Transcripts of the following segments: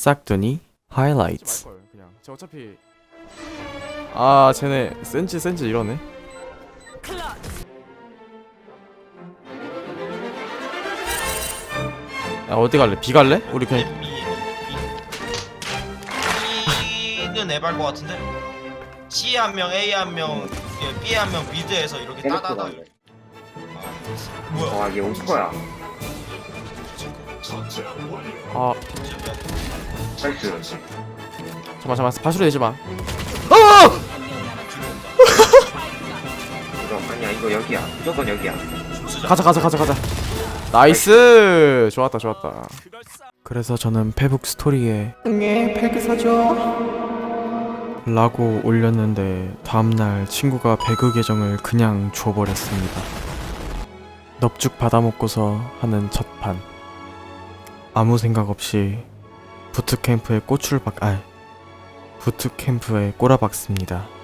싹두니 하이라이트 걸 그냥 저 어차피 아 쟤네 센치 센치 이러네 야 어디 갈래? B 갈래? 우리 그냥 B는 에바일 것 같은데? C 한 명, A 한 명, 예, B 한 명 미드에서 이렇게 해놓고 따다다. 갈래. 뭐야? 아, 얘 오퍼야. 아 나이스. 잠깐 잠깐 발소리 내지 마 이거 아니야, 이거 여기야. 무조건 여기야. 가자 가자 가자 가자 나이스 좋았다 좋았다 그래서 저는 페북 스토리에 응애 배그 사줘 라고 올렸는데 다음날 친구가 배그 계정을 그냥 줘버렸습니다 넙죽 받아먹고서 하는 첫판 아무 생각 없이 부트캠프에 꽃을 박.. 아 부트캠프에 꼬라박습니다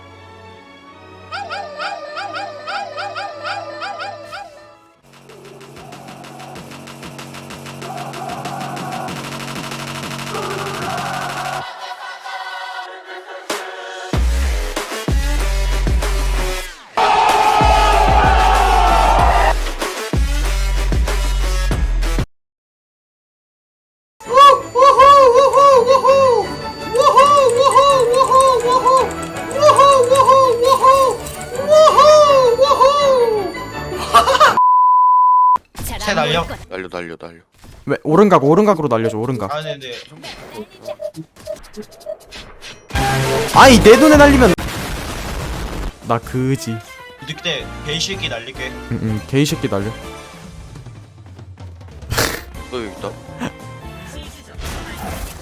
새 날려? 날려 날려 날려 왜 오른각 오른각으로 날려줘 오른각 아, 네네. 아이 내 눈에 날리면 나 그지 늑대 베이시기 날릴게. 응응 게이 새끼 날려 너 여기 있다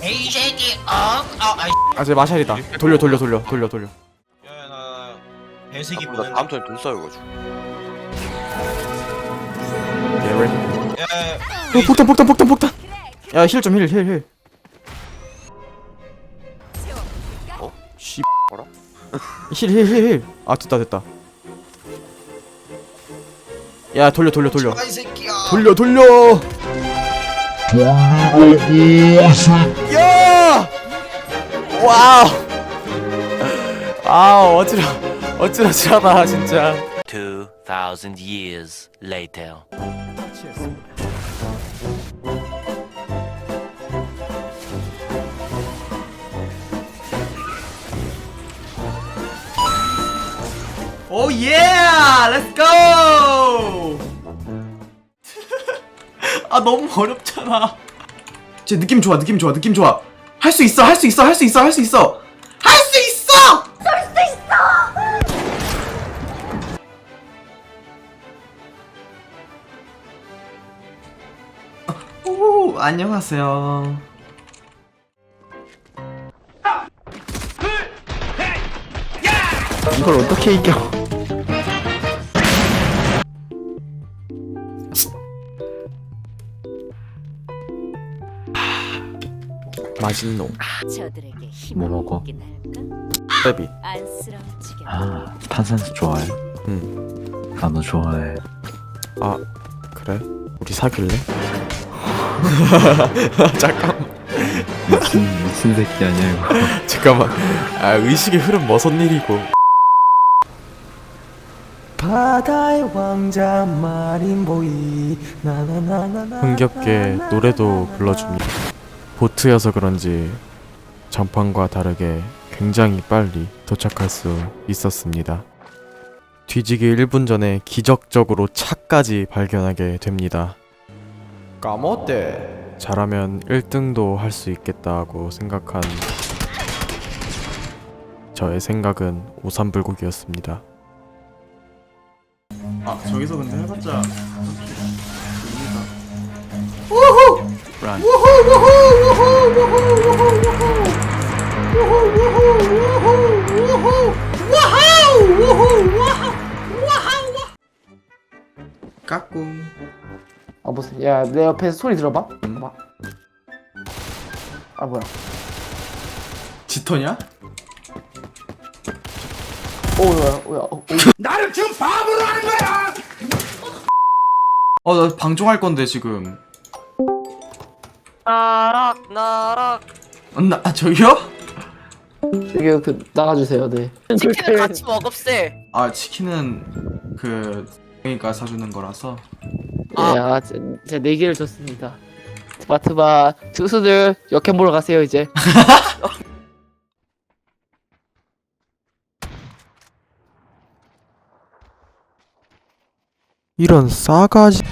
베이시기 어? 아, 아이. 아쟤 마샬이다 돌려 돌려 돌려 돌려 돌려 야, 나 배식이 나 보는. 다음 턴에 돈 쌓여가지고 어, 폭탄 폭탄 폭탄 폭탄. 야 힐 좀 힐 힐힐. 어? 씨 뭐라? 힐힐 힐 힐 아 됐다 됐다. 야 돌려 돌려 돌려. 이 새끼야. 돌려 돌려. 야! 와우. 아 어지러 어지러지하다 진짜. 2000 years later. 오 예! 렛츠 고! 아 너무 어렵잖아. 제 느낌 좋아. 느낌 좋아. 느낌 좋아. 할 수 있어. 할 수 있어. 할 수 있어. 할 수 있어. 할 수 있어! 할 수 있어! 오, 안녕하세요. 이걸 어떻게 이겨? 맛있노 저들에게 힘을 뭐 먹어? 할까? 빼비 안쓰러워지게 아, 탄산수 좋아해? 응. 나도 좋아해. 아 그래? 우리 사귈래? 잠깐만 미친, 미친 새끼 아니야, 이거. 잠깐만 아 의식의 흐름 머선 일이고 바다의 왕자 마린 보이 나나나나나 흥겹게 노래도 불러줍니다 보트여서 그런지 전판과 다르게 굉장히 빨리 도착할 수 있었습니다. 뒤지기 1분 전에 기적적으로 차까지 발견하게 됩니다. 까먹대 잘하면 1등도 할 수 있겠다고 생각한 저의 생각은 오삼불고기였습니다. 아 저기서 근데 해봤자 까꿍 아 무슨 야 내 옆에서 소리 들어봐 봐봐 아 뭐야 지터냐? 오야 오야 오, 어나 방종할 건데 지금 나락 나락 어, 나 아, 저기요? 여기 그 나가주세요 네 치킨을 같이 먹읍세. 아 치킨은 그 그러니까 사주는 거라서 아. 네, 아, 제, 제 내기를 줬습니다 스마트바 투수들 역행 보러 가세요 이제 이런 싸가지